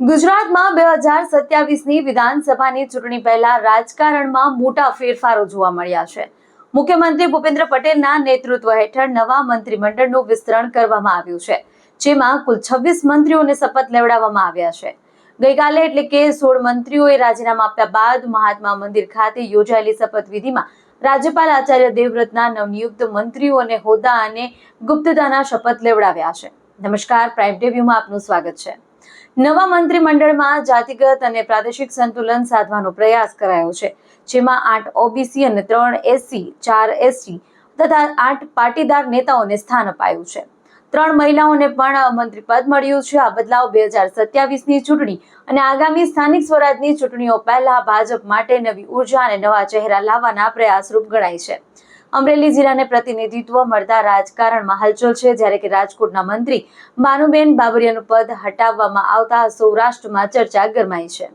ગુજરાતમાં બે હજાર સત્યાવીસની વિધાનસભાની ચૂંટણી પહેલા રાજકારણમાં મોટા ફેરફારો જોવા મળ્યા છે. મુખ્યમંત્રી ભૂપેન્દ્ર પટેલના નેતૃત્વ હેઠળ નવા મંત્રીમંડળનું વિસ્તરણ કરવામાં આવ્યું છે, જેમાં કુલ છવ્વીસ મંત્રીઓને શપથ લેવડાવવામાં આવ્યા છે. ગઈકાલે એટલે કે સોળ મંત્રીઓએ રાજીનામા આપ્યા બાદ મહાત્મા મંદિર ખાતે યોજાયેલી શપથવિધિમાં રાજ્યપાલ આચાર્ય દેવવ્રતના નવનિયુક્ત મંત્રીઓને હોદ્દા અને ગુપ્તતાના શપથ લેવડાવ્યા છે. નમસ્કાર પ્રાઇમ ટીવીમાં આપનું સ્વાગત છે. નવા મંત્રીમંડળમાં જાતિગત અને પ્રાદેશિક સંતુલન સાધવાનો પ્રયાસ કરાયો છે, જેમાં આઠ ઓબીસી અને ત્રણ એસસી ચાર એસટી તથા આઠ પાટીદાર નેતાઓને સ્થાન અપાયું છે. ત્રણ મહિલાઓને પણ મંત્રી પદ મળ્યું છે. આ બદલાવ બે હજાર સત્યાવીસની ચૂંટણી અને આગામી સ્થાનિક સ્વરાજની ચૂંટણીઓ પહેલા ભાજપ માટે નવી ઊર્જા અને નવા ચહેરા લાવવાના પ્રયાસરૂપ ગણાય છે. અમરેલી જિલ્લાને પ્રતિનિધિત્વ મળતા રાજકારણમાં હલચલ છે, જ્યારે કે રાજકોટના મંત્રી ભાનુબેન બાબરિયાનું પદ હટાવવામાં આવતા સૌરાષ્ટ્રમાં ચર્ચા ગરમાઈ છે.